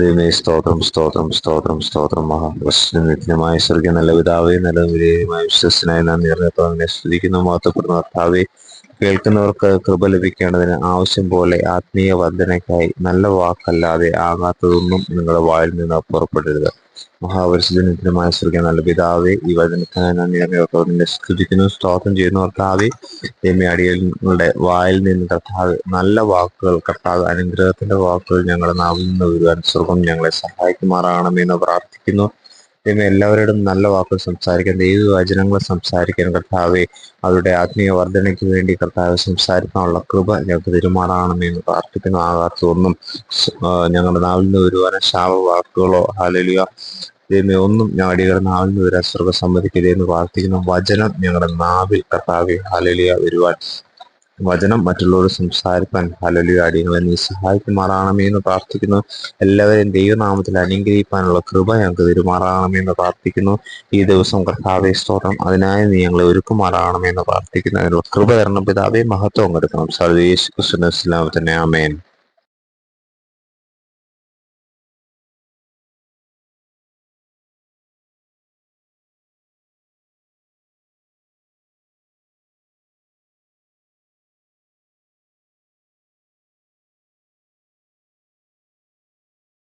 ദൈവമേ സ്തോത്രം സ്തോത്രം സ്തോത്രം സ്തോത്രം മഹാപ്രശ്നമായ സ്വർഗീയ നല്ല പിതാവേ നല്ല വിജയമായ വിശ്വസനായ നാം അറിഞ്ഞത്തോടെ സ്തുതിക്കുന്നു. മാത്രപ്പെടുന്ന ഭർത്താവേ കേൾക്കുന്നവർക്ക് കൃപ ലഭിക്കേണ്ടതിന് ആവശ്യം പോലെ ആത്മീയ വർധനയ്ക്കായി നല്ല വാക്കല്ലാതെ ആകാത്തതൊന്നും നിങ്ങളുടെ വായിൽ നിന്ന് പുറപ്പെടരുത്. മഹാപരിശുദ്ധമായ സ്വർഗീയ നല്ല പിതാവേ ഈ വചനത്തിനായി നന്ദി അറിഞ്ഞത്തോടെ സ്തുതിക്കുന്നു സ്തോത്രം ചെയ്യുന്ന കർത്താവെ. എമ്മി അടിയങ്ങളുടെ വായിൽ നിന്ന് കർത്താവ് നല്ല വാക്കുകൾ കർത്താവ് അനുഗ്രഹത്തിന്റെ വാക്കുകൾ ഞങ്ങളുടെ നാവിൽ നിന്ന് വരുവാൻ സ്വർഗം ഞങ്ങളെ സഹായിക്കുമാറാകണമെന്ന് പ്രാർത്ഥിക്കുന്നു. ദൈവം എല്ലാവരോടും നല്ല വാക്കുകൾ സംസാരിക്കാൻ ദൈവ വചനങ്ങൾ സംസാരിക്കാൻ കർത്താവെ അവരുടെ ആത്മീയ വർധനയ്ക്ക് വേണ്ടി കർത്താവ് സംസാരിക്കാനുള്ള കൃപ ഞങ്ങൾക്ക് തിരുമാറാകണമെന്ന് പ്രാർത്ഥിക്കുന്ന. ആകാത്തതൊന്നും ഞങ്ങളുടെ നാവിൽ നിന്ന് വരുവാനും ശാപ വാക്കുകളോ ഹാലലിയ ദൈവമേ ഒന്നും ഞങ്ങളുടെ നാവിൽ നിന്ന് വരാൻ സ്വർഗ സമ്മതിക്കരുത് എന്ന് പ്രാർത്ഥിക്കുന്ന. വചനം ഞങ്ങളുടെ നാവിൽ കർത്താവെ ഹാലലിയ വരുവാൻ വചനം മറ്റുള്ളവർ സംസാരിക്കാൻ ഹലലി അടിയങ്ങളെ നീ സഹായിക്കുമാറാണമേ എന്ന് പ്രാർത്ഥിക്കുന്നു. എല്ലാവരെയും ദൈവനാമത്തിൽ അനുഗ്രഹിക്കാനുള്ള കൃപ ഞങ്ങൾക്ക് തരുമാറാണമേ എന്ന് പ്രാർത്ഥിക്കുന്നു. ഈ ദിവസം കർത്താവെ സ്തോത്രം. അതിനായി നീ ഞങ്ങളെ ഒരുക്കുമാറാണമേ എന്ന് പ്രാർത്ഥിക്കുന്നു. അതിനുള്ള കൃപ തരണം. പിതാവെ മഹത്വം കൊടുക്കണം സർവേശ് കൃഷ്ണ ഇസ്ലാം അമേൻ